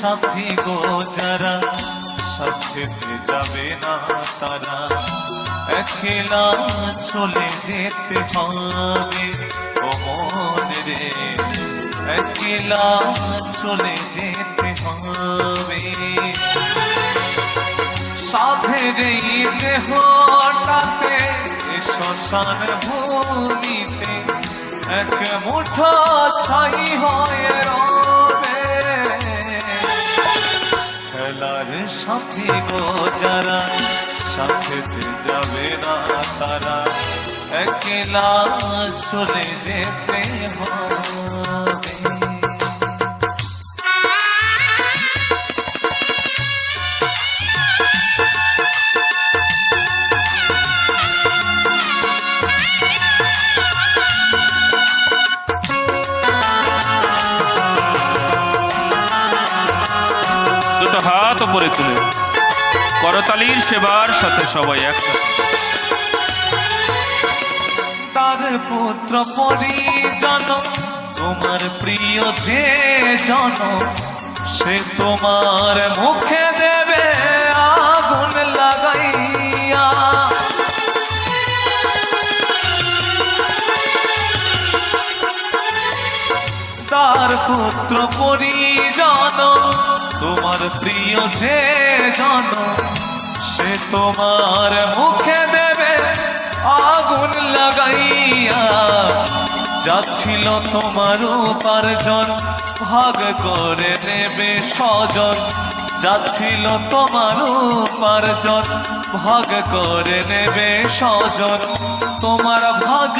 সাথী গো যারা, সাথে যাবে না তারা। একলা চলে যেতে হবে মন রে। একলা চলে যেতে হবে। সাধের এই দেহটাতে শ্মশান ভূমিতে, এক মুঠো ছাই হয়ে রবে। খেলার সাথে গো যারা সাথেতে যাবে না তারা। একলা চলে যেতে হবে করতালির সেবার সাথে সবাই একসাথে তার পুত্র পরিজন, তোমার প্রিয় যে জন, সে তোমার মুখে দেবে আগুন লাগাইয়া। তার পুত্র পরিজন, তোমার প্রিয় যে জন সে তোমার মুখে দেবে আগুন লাগাইয়া। যাচ্ছিল তোমার উপার্জন, ভাগ করে নেবে স্বজন। যাচ্ছিল তোমার উপার্জন, ভাগ করে নেবে স্বজন। তোমার ভাগ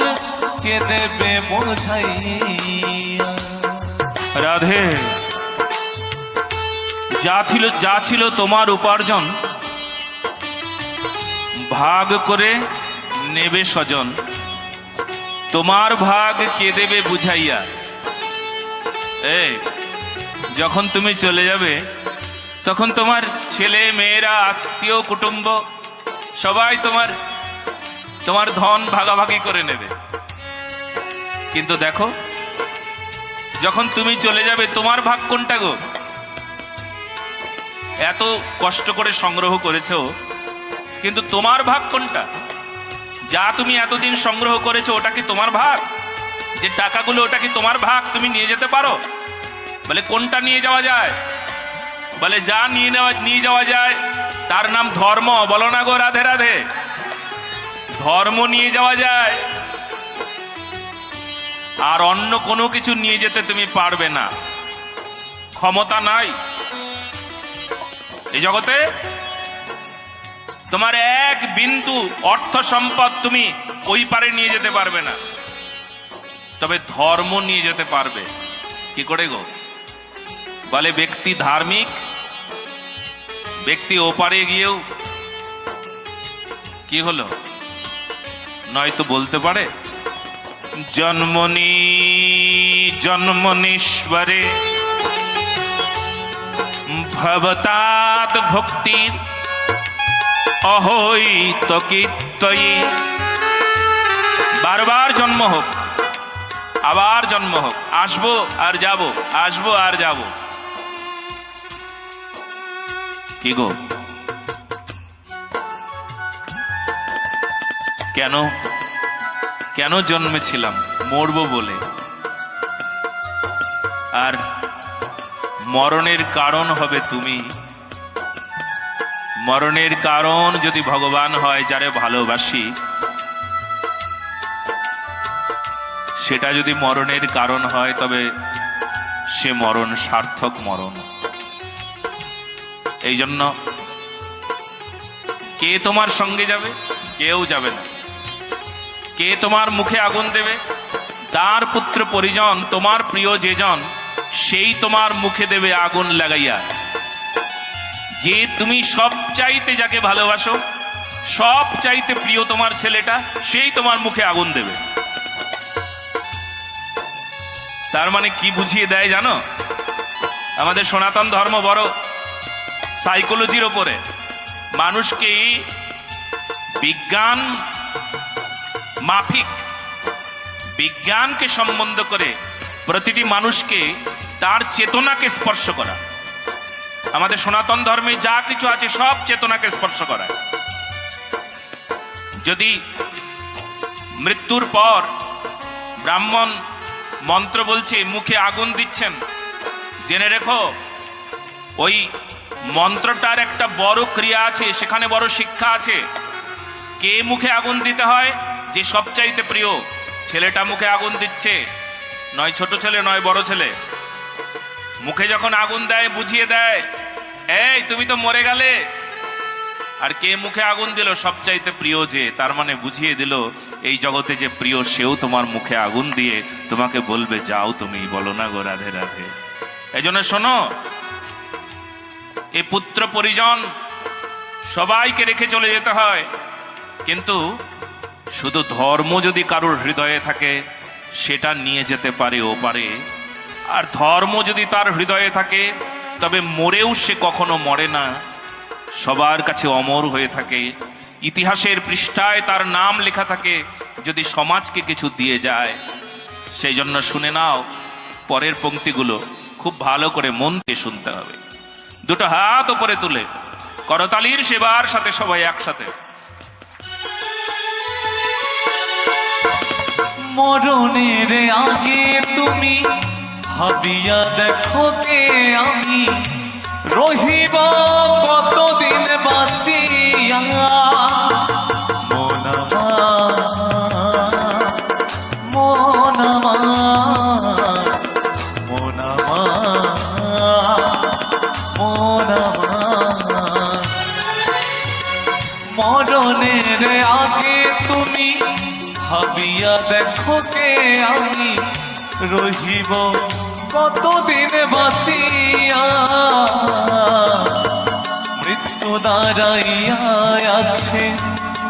কে দেবে বোঝাইয়া। রাধে, যা ছিল যা ছিল তোমার উপার্জন ভাগ করে নেবে স্বজন। তোমার ভাগ কে দেবে বুঝাইয়া। এই, যখন তুমি চলে যাবে, তখন তোমার ছেলে, মেয়েরা, আত্মীয়, কুটুম্ব, সবাই তোমার তোমার ধন ভাগাভাগি করে নেবে। কিন্তু দেখো, যখন তুমি চলে যাবে, তোমার ভাগ কোনটা গো? এত কষ্ট করে সংগ্রহ করেছ কিন্তু তোমার ভাগ কোনটা? যা তুমি এতদিন সংগ্রহ করেছ, ওটা কি তোমার ভাগ? যে টাকাগুলো, ওটা কি তোমার ভাগ? তুমি নিয়ে যেতে পারো? বলে, কোনটা নিয়ে যাওয়া যায়? বলে, যা নিয়ে নেওয়া, নিয়ে যাওয়া যায়, তার নাম ধর্ম। বলো না গো রাধে রাধে। ধর্ম নিয়ে যাওয়া যায়, আর অন্য কোনো কিছু নিয়ে যেতে তুমি পারবে না। ক্ষমতা নাই। এই জগতে তোমার এক বিন্দু অর্থ সম্পদ তুমি ওই পারে নিয়ে যেতে পারবে না। তবে ধর্ম নিয়ে যেতে পারবে। কি করে গো? বলে, ব্যক্তি ধার্মিক, ব্যক্তি ওপারে গিয়েও কি হলো? নয়তো বলতে পারে জন্মনি জন্মনীশ্বরে ভবতাৎ ভক্তির অহৈত কীর্তয়ী বারবার জন্ম হোক, আবার জন্ম হোক, আসব আর যাব, আসব আর যাব। কি গো? কেন? কেন জন্মেছিলাম? মরবো বলে। আর মরণের কারণ হবে তুমি। মরণের কারণ যদি ভগবান হয় যারে ভালোবাসি, সেটা যদি মরণের কারণ হয়, তবে সে মরণ সার্থক মরণ। এই জন্য কে তোমার সঙ্গে যাবে, কেউ যাবে না। কে তোমার মুখে আগুন দেবে, তার পুত্র পরিজন, তোমার প্রিয় যেজন সেই তোমার মুখে দেবে আগুন লাগাইয়া। যে তুমি সব চাইতে যাকে ভালোবাসো, সব চাইতে প্রিয় তোমার ছেলেটা, সেই তোমার মুখে আগুন দেবে। তার মানে কি বুঝিয়ে দেয় জানো? আমাদের সনাতন ধর্ম বড় সাইকোলজির ওপরে। মানুষকে বিজ্ঞান, মাফিক বিজ্ঞানকে সম্বন্ধ করে প্রতিটি মানুষকে তার চেতনাকে স্পর্শ করা। আমাদের সনাতন ধর্মে যা কিছু আছে সব চেতনাকে স্পর্শ করায়। যদি মৃত্যুর পর ব্রাহ্মণ মন্ত্র বলছে, মুখে আগুন দিচ্ছেন, জেনে রেখো, ওই মন্ত্রটার একটা বড় ক্রিয়া আছে, সেখানে বড় শিক্ষা আছে। কে মুখে আগুন দিতে হয়? যে সবচাইতে প্রিয়, ছেলেটা মুখে আগুন দিচ্ছে। নয় ছোট ছেলে, নয় বড় ছেলে। মুখে যখন আগুন দেয়, বুঝিয়ে দেয়, এই, তুমি তো মরে গেলে। আর কে মুখে আগুন দিল? সবচাইতে প্রিয় যে, তার মানে বুঝিয়ে দিল, এই জগতে যে প্রিয়, সেও তোমার মুখে আগুন দিয়ে তোমাকে বলবে, যাও তুমি, বলো না গো রাধে রাধে। এই জন্য শোনো এই পুত্র পরিজন সবাইকে রেখে চলে যেতে হয়। কিন্তু শুধু ধর্ম যদি কারোর হৃদয়ে থাকে, সেটা নিয়ে যেতে পারে, ও পারে আর ধর্ম যদি তার হৃদয়ে থাকে, তবে মরেও সে কখনো মরে না। সবার কাছে অমর হয়ে থাকে। ইতিহাসের পৃষ্ঠায় তার নাম লেখা থাকে, যদি সমাজকে কিছু দিয়ে যায়। সেই জন্য শুনে নাও, পরের পংক্তিগুলো খুব ভালো করে মন দিয়ে শুনতে হবে। দুটো হাত ওপরে তুলে, করতালির সেবার সাথে সবাই একসাথে। মরণের আগে তুমি ভাবিয়া দেখো কে আমি। রহিব কতদিন বাঁচিয়া। মনামা মরণের আগে তুমি দেখো কে আমি। রহিব কতদিন বাঁচিয়া? মৃত্যু দাঁড়াইয়া আছে।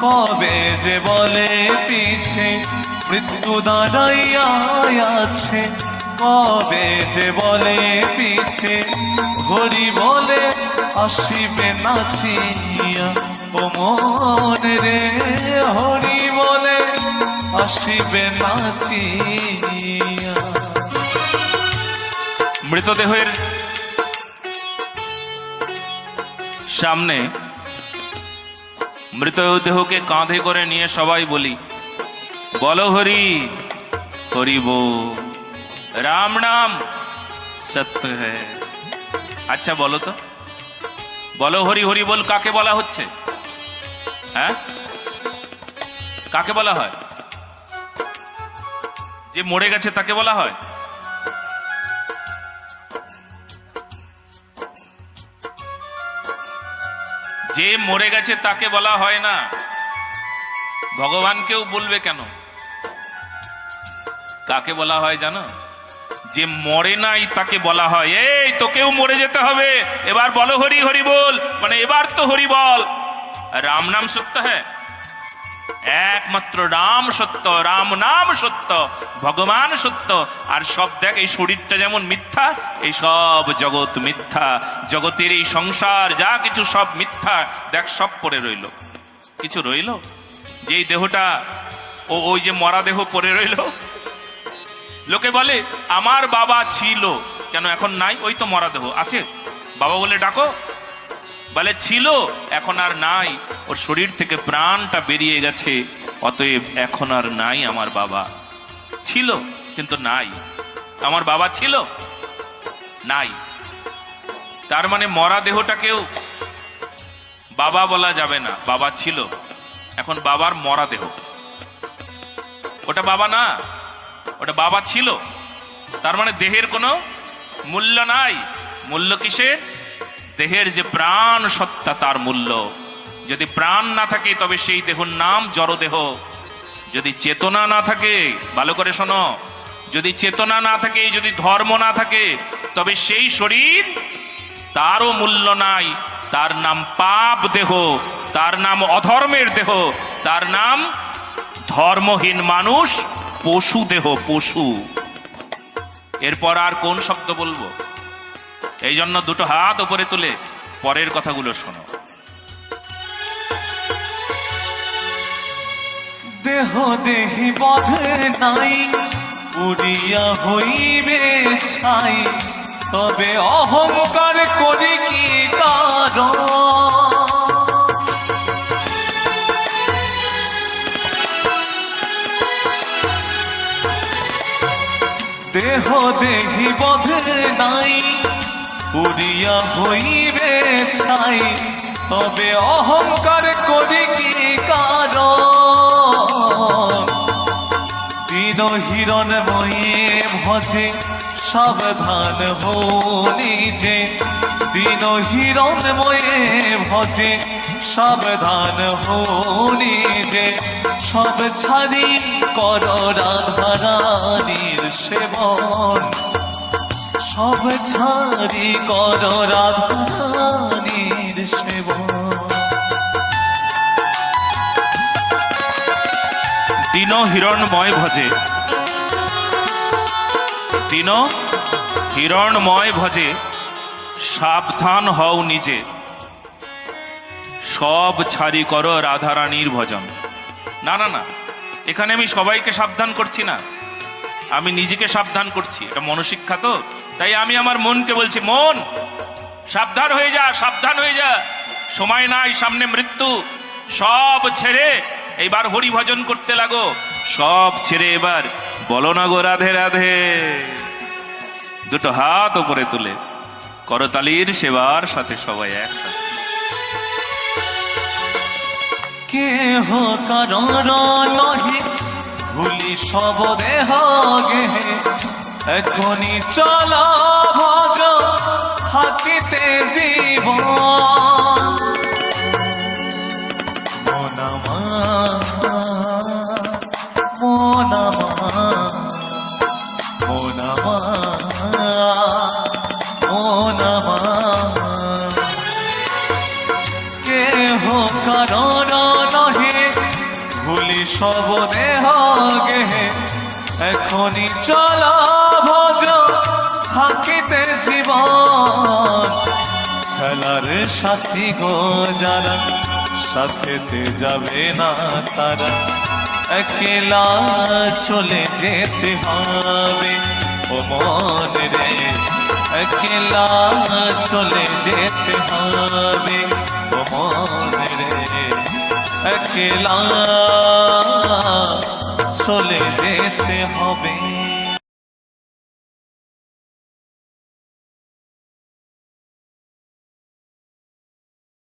কবে যে বলে পিছে, মৃত্যু দাঁড়াইয়া আছে। কবে যে বলে পিছে, হরি বলে আসিবে নাচিয়া। ও মন রে, হরি বলে আসিবে নাচিয়া। মৃতদেহের সামনে মৃতদেহকে কাঁধে করে নিয়ে সবাই বলি, বলো হরি হরি বো। রাম নাম সত্য আচ্ছা বলো তো। বলো হরি হরি বল কাকে বলা হচ্ছে? হ্যাঁ? কাকে বলা হয়? যে মরে গেছে তাকে বলা হয়? যে মরে গেছে তাকে বলা হয় না। ভগবানকেও বলবে কেন? কাকে বলা হয় জানো? যে মরে নাই তাকে বলা হয়। এই তোকেও মরে যেতে হবে। এবার বলো হরি হরি বল। মানে এবার তো হরি বল। রাম নাম সত্য হ্যাঁ? একমাত্র রাম সত্য, রাম নাম সত্য, ভগবান সত্য। আর সব দেখ, এই শরীরটা যেমন মিথ্যা, এই সব জগৎ মিথ্যা। জগতের এই সংসার, যা কিছু সব মিথ্যা। দেখ, সব পড়ে রইল। কিছু রইল? যেই দেহটা, ও, ওই যে মরা দেহ পড়ে রইল। লোকে বলে, আমার বাবা ছিল। কেন এখন নাই? ওই তো মরা দেহ। আছে? বাবা বলে, ডাকো। বলে, ছিল, এখন আর নাই। ওর শরীর থেকে প্রাণটা বেরিয়ে গেছে, অতএব এখন আর নাই আমার বাবা। ছিল, কিন্তু নাই। আমার বাবা ছিল, নাই। তার মানে মরা দেহটাকেও বাবা বলা যাবে না। বাবা ছিল, এখন বাবার মরা দেহ। ওটা বাবা না, ওটা বাবা ছিল। তার মানে দেহের কোনো মূল্য নাই। মূল্য কিসের? দেহের যে প্রাণ সত্তা তার মূল্য। যদি প্রাণ না থাকে, তবে সেই দেহর নাম জড়দেহ। যদি চেতনা না থাকে, ভালো করে শোনো, যদি চেতনা না থাকে, যদি ধর্ম না থাকে, তবে সেই শরীর তারও মূল্য নাই। তার নাম পাপ দেহ, তার নাম অধর্মের দেহ, তার নাম ধর্মহীন মানুষ পশু দেহ, পশু। এরপর আর কোন শব্দ বলব? এই জন্য দুটো হাত উপরে তুলে পরের কথাগুলো শোনো। দেহ দেহি বধে নাই, উড়িয়া হইবে ছাই, তবে অহংকার করি কি কারণ? দেহ দেহি বোধে নাই উড়িয়া হইবে ছাই, তবে অহংকার করি কি কারণ? দিন হিরণ ময়ে ভজে, সাবধান হলি যে দিন হিরণ ময়ে ভজে, সাবধান হলি যে সব ছাড়ি কর রাধারানীর সেবন। সব ছাড়ি কর সেবন। দিন হিরণময় ভজে। দিন হিরণময় ভজে। সাবধান হও নিজে। সব ছাড়ি করো রাধারানীর ভজন। না না না, এখানে আমি সবাইকে সাবধান করছি না। আমি নিজেকে সাবধান করছি। এটা মনশিক্ষা তো। তাই আমি আমার মনকে বলছি, মন, সাবধান হয়ে যা, সাবধান হয়ে যা। সময় নাই, সামনে মৃত্যু। সব ছেড়ে এইবার হরি ভজন করতে লাগো। সব ছেড়ে এবার। বলো না গো রাধে রাধে। দুটো হাত উপরে তুলে। করতালির সেবার সাথে সবাই একসাথে। কেহ কারণ নহি ভুলি সব দেহ গে। এখনি চল ভজ থাকিতে জীব এখনি চল ভজ থাকিতে জীবন। খেলার সাথী গো যারা, সাথেতে যাবে না তারা। একলা চলে যেতে হবে, ও মন রে। একলা চলে যেতে হবে, ও মন রে। একলা চলে যেতে হবে।